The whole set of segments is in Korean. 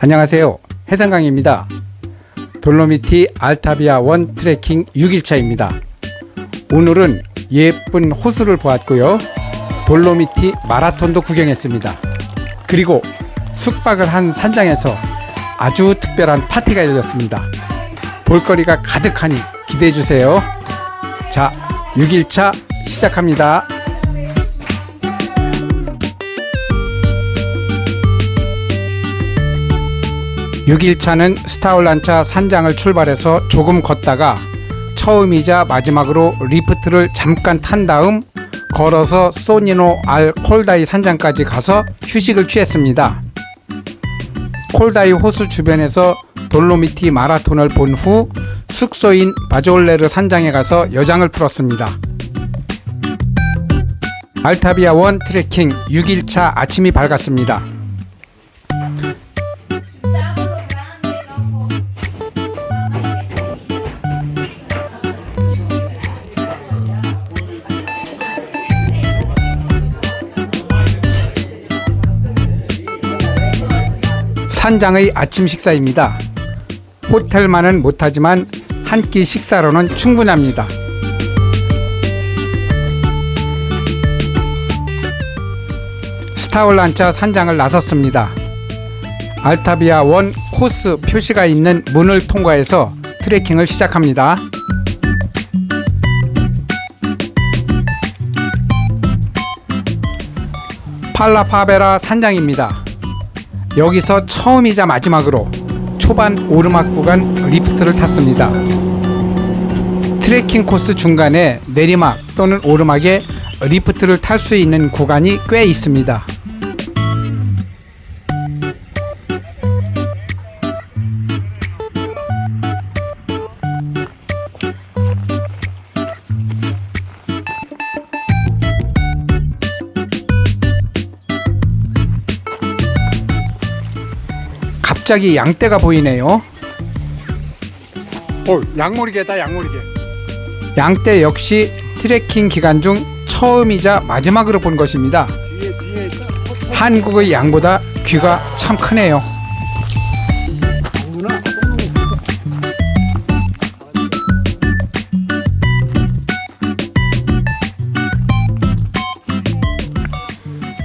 안녕하세요. 해상강입니다. 돌로미티 알타비아 원 트레킹 6일차입니다. 오늘은 예쁜 호수를 보았고요. 돌로미티 마라톤도 구경했습니다. 그리고 숙박을 한 산장에서 아주 특별한 파티가 열렸습니다. 볼거리가 가득하니 기대해 주세요. 자, 6일차 시작합니다. 6일차는 스타올란차 산장을 출발해서 조금 걷다가 처음이자 마지막으로 리프트를 잠깐 탄 다음 걸어서 소니노 알 콜다이 산장까지 가서 휴식을 취했습니다. 콜다이 호수 주변에서 돌로미티 마라톤을 본 후 숙소인 바졸레르 산장에 가서 여장을 풀었습니다. 알타비아 원 트레킹 6일차 아침이 밝았습니다. 산장의 아침 식사입니다. 호텔만은 못하지만 한 끼 식사로는 충분합니다. 스타올란차 산장을 나섰습니다. 알타비아 원 코스 표시가 있는 문을 통과해서 트레킹을 시작합니다. 팔라파베라 산장입니다. 여기서 처음이자 마지막으로 초반 오르막 구간 리프트를 탔습니다. 트레킹 코스 중간에 내리막 또는 오르막에 리프트를 탈 수 있는 구간이 꽤 있습니다. 갑자기 양떼가 보이네요. 어, 양모리개다 양모리개. 양떼 역시 트레킹 기간 중 처음이자 마지막으로 본 것입니다. 한국의 양보다 귀가 참 크네요.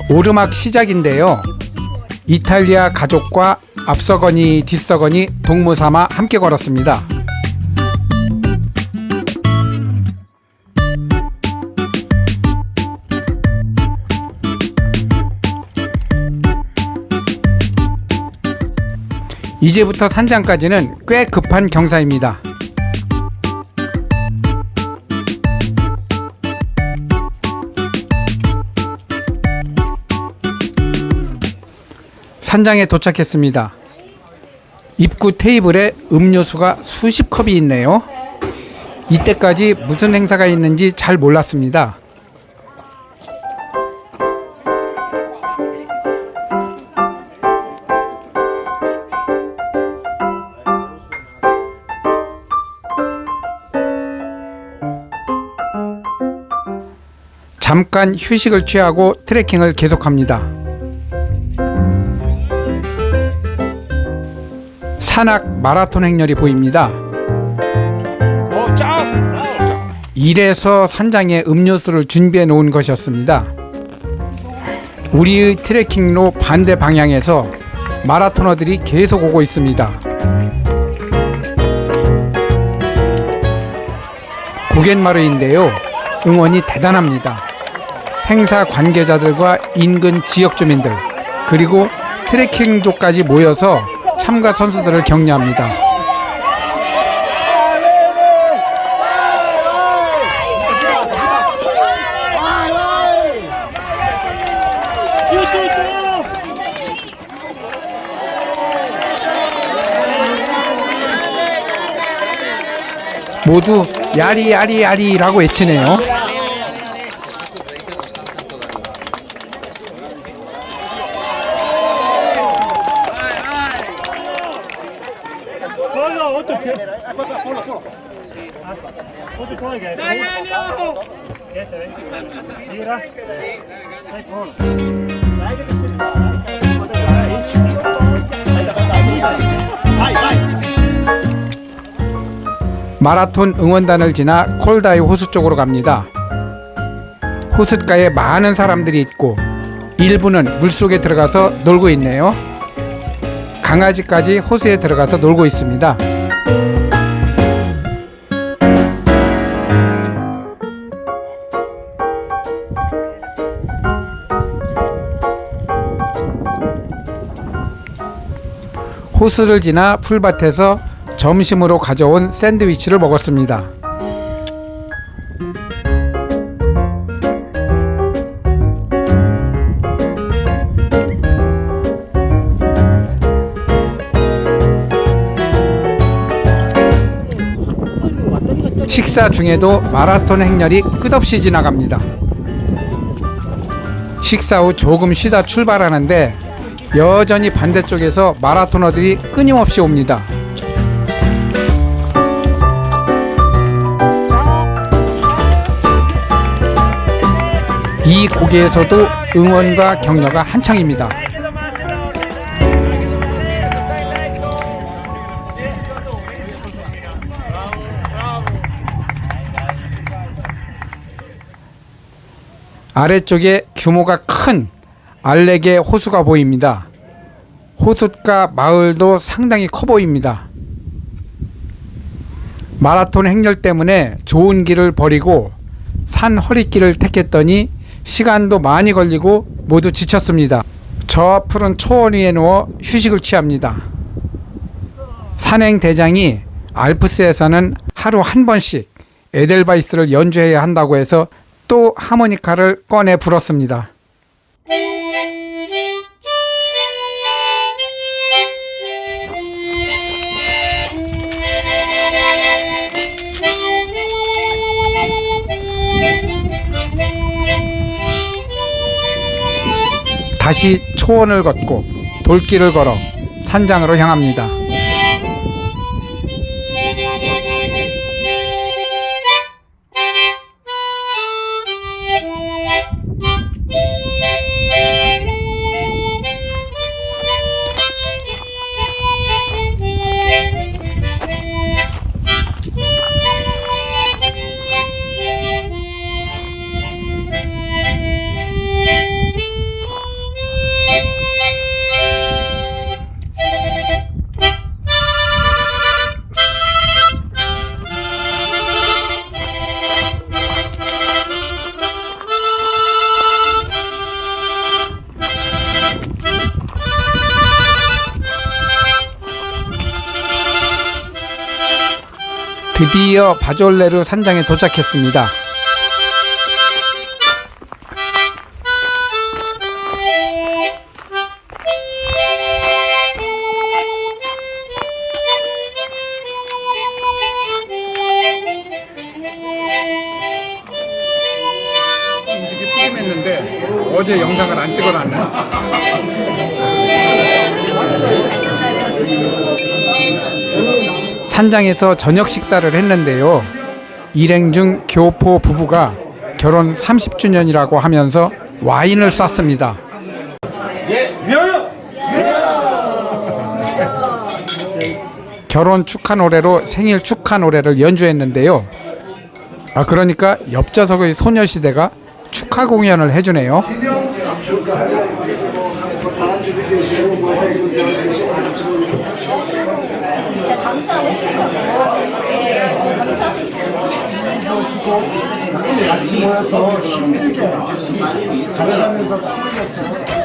오르막 시작인데요. 이탈리아 가족과 앞서거니 뒤서거니 동무 삼아 함께 걸었습니다. 이제부터 산장까지는 꽤 급한 경사입니다. 산장에 도착했습니다. 입구 테이블에 음료수가 수십 컵이 있네요. 이때까지 무슨 행사가 있는지 잘 몰랐습니다. 잠깐 휴식을 취하고 트레킹을 계속합니다. 산악 마라톤 행렬이 보입니다. 이래서 산장에 음료수를 준비해 놓은 것이었습니다. 우리의 트레킹로 반대 방향에서 마라토너들이 계속 오고 있습니다. 고갯마루인데요. 응원이 대단합니다. 행사 관계자들과 인근 지역 주민들 그리고 트레킹족까지 모여서 참가 선수들을 격려합니다. 모두 야리 야리 야리라고 외치네요. Que. Otro pollo que. Este, ven. Mira. Ahí, pollo. Ahí. 마라톤 응원단을 지나 콜다이 호수 쪽으로 갑니다. 호숫가에 많은 사람들이 있고 일부는 물속에 들어가서 놀고 있네요. 강아지까지 호수에 들어가서 놀고 있습니다. 호수를 지나 풀밭에서 점심으로 가져온 샌드위치를 먹었습니다. 식사 중에도 마라톤 행렬이 끝없이 지나갑니다. 식사 후 조금 쉬다 출발하는데 여전히 반대쪽에서 마라토너들이 끊임없이 옵니다. 이 고개에서도 응원과 격려가 한창입니다. 아래쪽에 규모가 큰 알레게 호수가 보입니다. 호숫가 마을도 상당히 커 보입니다. 마라톤 행렬 때문에 좋은 길을 버리고 산 허리길을 택했더니 시간도 많이 걸리고 모두 지쳤습니다. 저 푸른 초원 위에 누워 휴식을 취합니다. 산행 대장이 알프스에서는 하루 한 번씩 에델바이스를 연주해야 한다고 해서 또 하모니카를 꺼내 불었습니다. 다시 초원을 걷고 돌길을 걸어 산장으로 향합니다. 드디어 바졸레르 산장에 도착했습니다. 산장에서 저녁 식사를 했는데요. 일행 중 교포 부부가 결혼 30주년이라고 하면서 와인을 쐈습니다. 결혼 축하 노래로 생일 축하 노래를 연주했는데요. 아 그러니까 옆 좌석의 소녀시대가 축하 공연을 해주네요. 같이 모여서 힘들게 같이 하면서 Her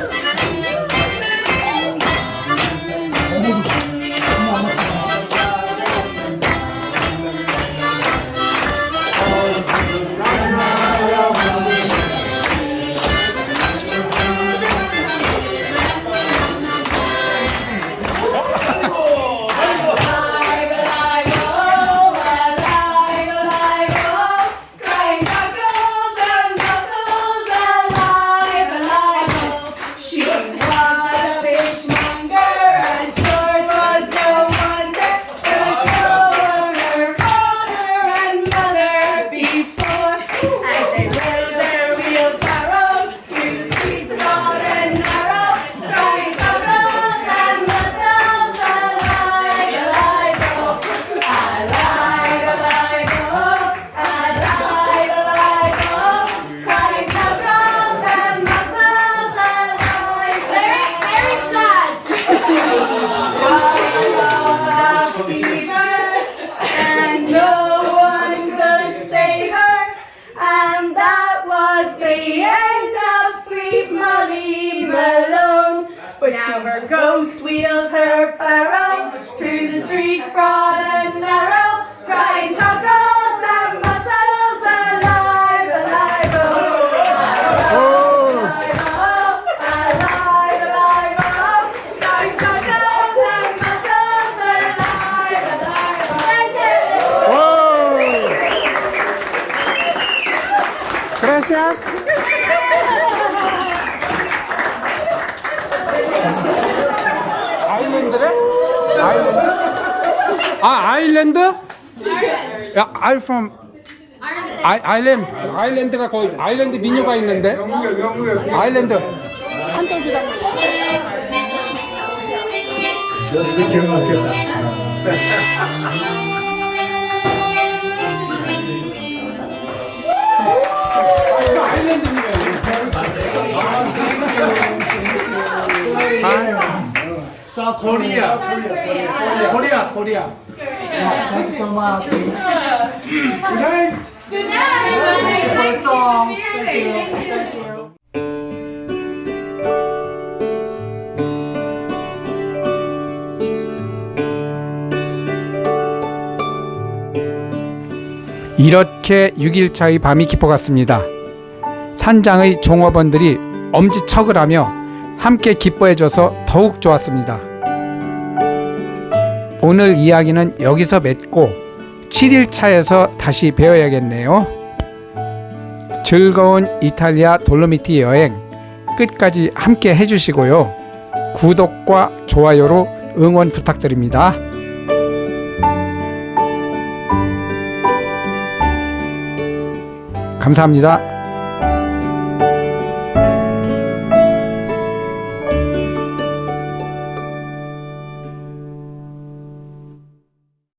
Gracias. 아일랜드래? 아일랜드? 아 아일랜드? 야, I'm from 아이, 아일랜드. 아일랜드가 거의 아일랜드 민요가 있는데. 아일랜드. Korea. 코 리아, 코리아. Thank you so much. Good night. Good night. For songs. Thank you. Thank you. 이렇게 6일차의 밤이 깊어갔습니다. 산장의 종업원들이 엄지척을 하며 함께 기뻐해 줘서 더욱 좋았습니다. 오늘 이야기는 여기서 맺고 7일 차에서 다시 배워야겠네요. 즐거운 이탈리아 돌로미티 여행 끝까지 함께 해주시고요. 구독과 좋아요로 응원 부탁드립니다. 감사합니다.